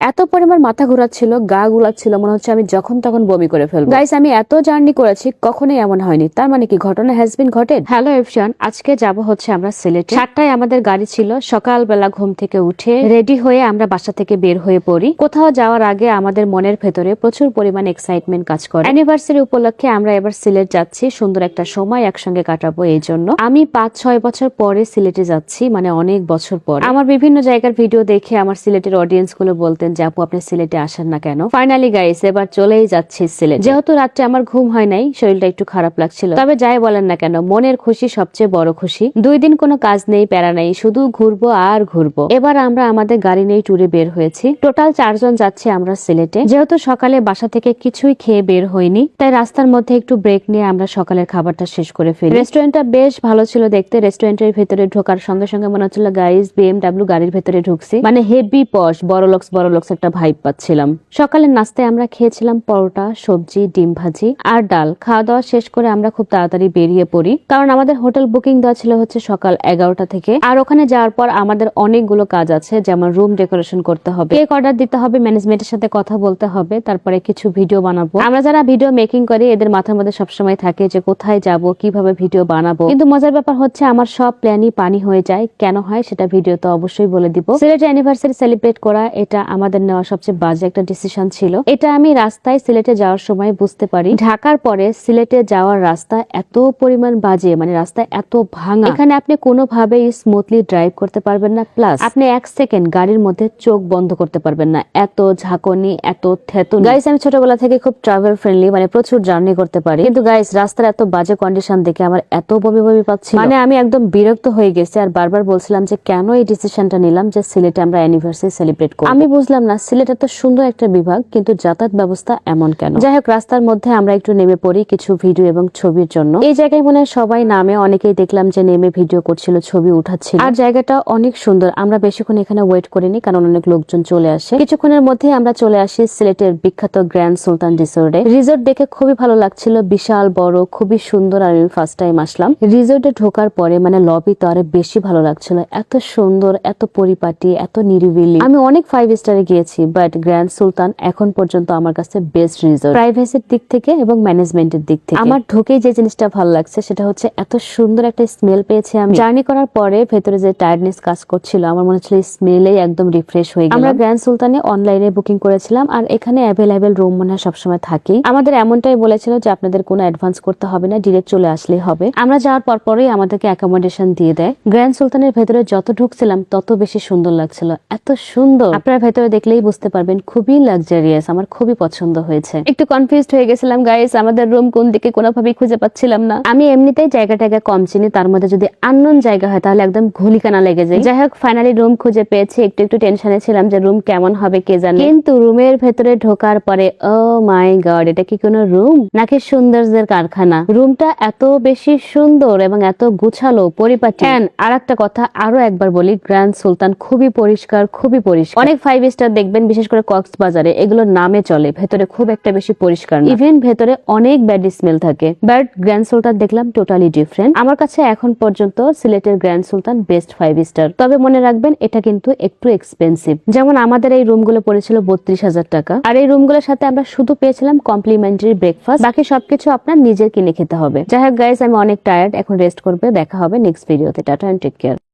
এত পরিমাণ মাথা ঘোরাচ্ছিল গা গুলাচ্ছিল মনে হচ্ছে আমি যখন তখন বমি করে ফেলব। গাইস আমি এত জার্নি করেছি কখনোই এমন হয়নি। তার মানে কি ঘটনা হ্যাজ বিন ঘটে হ্যালো এফশান আজকে যাব হচ্ছে আমরা সিলেটে। সাতটায় আমাদের গাড়ি ছিল সকালবেলা ঘুম থেকে উঠে রেডি হয়ে আমরা বাসা থেকে বের হয়ে পড়ি। কোথাও যাওয়ার আগে আমাদের মনের ভেতরে প্রচুর পরিমাণ এক্সাইটমেন্ট কাজ করে। অ্যানিভার্সারি উপলক্ষে আমরা এবার সিলেট যাচ্ছি সুন্দর একটা সময় একসঙ্গে কাটাবো এই জন্য। আমি পাঁচ ছয় বছর পরে সিলেটে যাচ্ছি মানে অনেক বছর পর। আমার বিভিন্ন জায়গার ভিডিও দেখে আমার সিলেটের অডিয়েন্সগুলো বলতেন যে, আপু, আপনি সিলেটে আসেন না কেন? ফাইনালি গাইস এবার চলেই যাচ্ছি সিলেট। যেহেতু রাত্রে আমার ঘুম হয় নাই, শরীরটা একটু খারাপ লাগছিল। তবে যাই বলেন না কেন, মনের খুশি সবচেয়ে বড় খুশি। দুই দিন কোনো কাজ নেই, প্যারা নেই, শুধু ঘুরবো আর ঘুরবো। এবার আমরা আমাদের গাড়ি নিয়ে ট্যুরে বের হয়েছি। টোটাল চারজন যাচ্ছি আমরা সিলেটে। যেহেতু সকালে বাসা থেকে কিছুই খেয়ে বের হইনি, তাই রাস্তার মধ্যে একটু ব্রেক নিয়ে আমরা সকালের খাবারটা শেষ করে ফেলি। রেস্টুরেন্টটা বেশ ভালো ছিল দেখতে। রেস্টুরেন্টের ভেতরে ঢোকার সঙ্গে সঙ্গে মনে হচ্ছিল গাইস বিএমডাব্লিউ গাড়ির ভেতরে ঢুকছি। মানে হেভি পশ বড় লক্স বড় লক্স একটা ভাইব পাচ্ছিলাম। সকালের নাস্তায় আমরা খেয়েছিলাম পরোটা, সবজি, ডিম ভাজি আর ডাল। খাওয়া দাওয়া শেষ করে আমরা খুব তাড়াতাড়ি বেরিয়ে পড়ি। কারণ আমাদের হোটেল বুকিং দেওয়া ছিল হচ্ছে সকাল এগারোটা থেকে। আর ওখানে যাওয়ার পর আমাদের অনেকগুলো কাজ আছে, যেমন রুম ডেকোরেশন করতে হবে কেক অর্ডার দিতে হবে ম্যানেজমেন্টের সাথে কথা বলতে হবে, তারপরে কিছু ভিডিও বানাবো। আমরা যারা ভিডিও মেকিং করি, এদের মাথার মধ্যে সবসময় থাকে যে কোথায় যাব, কীভাবে ভিডিও বানাবো। কিন্তু মজার ব্যাপার হচ্ছে আমার সব প্ল্যানই পানি হয়ে যায়। কেন হয় সেটা ভিডিও তো অবশ্যই বলে দিব। সিলেট অ্যানিভার্সারি সেলিব্রেট করা, এটা আমাদের নেওয়া সবচেয়ে বাজে একটা ডিসিশন ছিল। এটা আমি রাস্তায় সিলেটে যাওয়ার সময় বুঝতে পারি। ঢাকার পরে সিলেটে যাওয়ার রাস্তা এত পরিমাণ বাজে মানে রাস্তা এত ভাঙা। এখানে আপনি কোনোভাবেই স্মুথলি ড্রাইভ করতে পারবেন না। প্লাস আপনি এক সেকেন্ড গাড়ির মধ্যে চোখ বন্ধ করতে পারবেন না। এত ঝাঁকনি, এত থেতন। গাইস আমি ছোটবেলা থেকে খুব ট্রাভেল ফ্রেন্ডলি মানে প্রচুর জার্নি করতে পারি। কিন্তু গাইস রাস্তার এত বাজে কন্ডিশন দেখে আমার এত বমি বমি পাচ্ছি মানে আমি একদম বিরক্ত হয়ে গেছি আর বারবার বলছিলাম যে, কেন এই ডিসিশনটা নিলাম যে সিলেটে আমরা অ্যানিভার্সারি সেলিব্রেট করব? আমি বুঝলাম না, সিলেট এত সুন্দর একটা বিভাগ, কিন্তু যাতায়াত ব্যবস্থা এমন কেন? যাই হোক, রাস্তার মধ্যে আমরা একটু নেমে পড়ি কিছু ভিডিও এবং ছবির জন্য। এই জায়গায় মনে সবাই নামে, অনেকেই দেখলাম যে নেমে ভিডিও করছিল, ছবি উঠাচ্ছিল। আর জায়গাটা অনেক সুন্দর, আমরা বেশিক্ষণ এখানে ওয়েট করিনি, কারণ অনেক লোকজন চলে আসে। কিছুক্ষণের মধ্যে আমরা চলে আসি সিলেটের বিখ্যাত গ্র্যান্ড সুলতান রিসোর্টে রিসোর্ট দেখে খুবই ভালো লাগছিল, বিশাল, বড়, খুবই সুন্দর, আর আমি ফার্স্ট টাইম আসলাম। রিসোর্টে ঢোকার পরে মানে লবি তো আরও বেশি ভালো লাগছিল। এত সুন্দর, এত পরিপাটি, এত নিরিবিলি। আমি অনেক ফাইভ স্টারে গিয়েছি বাট গ্র্যান্ড সুলতান এখন পর্যন্ত আমার কাছে বেস্ট রিসোর্ট প্রাইভেসির দিক থেকে এবং ম্যানেজমেন্টের দিক থেকে। আমার ঢুকেই যে জিনিসটা ভালো লাগছে, সেটা হচ্ছে এত সুন্দর একটা স্মেল পেয়েছি আমি। জার্নি করার পরে ভেতরে যে টায়ার্ডনেস কাজ করছিল, আমার মনে হচ্ছিল স্মেলেই একদম রিফ্রেশ হয়ে গেল। আমরা গ্র্যান্ড সুলতানে অনলাইনে বুকিং করেছিলাম, আর এখানে অ্যাভেলেবেল রুম মনে হয় সবসময় থাকি আমাদের এমনটাই বলেছিল যে আপনাদের কোনো অ্যাডভান্স করতে হবে না ডিরেক্ট চলে আসলেই হবে। আমরা যাওয়ার পর পরেই আমাদেরকে অ্যাকোমোডেশন দিয়ে দেয়। গ্র্যান্ড সুলতানের ভেতরে যত ঢুকছিলাম, তত বেশি সুন্দর লাগছিল। এত সুন্দর। আপনারা ভেতরে দেখলেই বুঝতে পারবেন, খুবই লাক্সারিয়াস আমার খুবই পছন্দ হয়েছে। একটু কনফিউজড হয়ে গেছিলাম গাইস আমাদের রুম কোন দিকে কোনোভাবেই খুঁজে পাচ্ছিলাম না। আমি এমনিতেই জায়গাটাকে কম চিনি, তার মধ্যে যদি আননোন জায়গা হয়, তাহলে একদম ঘুলিকানা লেগে যায়। যাই হোক ফাইনালি রুম খুঁজে পেয়েছি, একটু একটু টেনশনে ছিলাম যে রুম কেমন হবে, কে জানে। কিন্তু রুমের ভেতরে ঢোকার পরে ও মাই গড এটা কি কোনো রুম নাকি সৌন্দর্যের কারখানা? রুমটা এত বেশি সুন্দর এবং এত গুছালো, পরিপাটি। আর একটা কথা আরও একবার বলি গ্র্যান্ড সুলতান খুবই পরিষ্কার খুবই পরিষ্কার। অনেক ফাইভ স্টার দেখবেন, বিশেষ করে কক্সবাজারে এগুলো নামে চলে। ভেতরে খুব একটা বেশি পরিষ্কার ইভেন ভেতরে অনেক ব্যাড স্মেল থাকে। বাট গ্র্যান্ড সুলতান দেখলাম টোটালি ডিফারেন্ট আমার কাছে এখন পর্যন্ত সিলেটের Grand Sultan best five star তবে মনে রাখবেন, এটা কিন্তু একটু এক্সপেন্সিভ যেমন আমাদের এই রুমগুলো পড়েছিল বত্রিশ হাজার টাকা। আর এই রুমগুলোর সাথে আমরা শুধু পেয়েছিলাম কমপ্লিমেন্টারি ব্রেকফাস্ট বাকি সবকিছু আপনার নিজের কিনে খেতে হবে। যাই হোক গাইস আমি অনেক টায়ার্ড এখন রেস্ট করবে, দেখা হবে নেক্সট ভিডিওতে টাটা অ্যান্ড টেক কেয়ার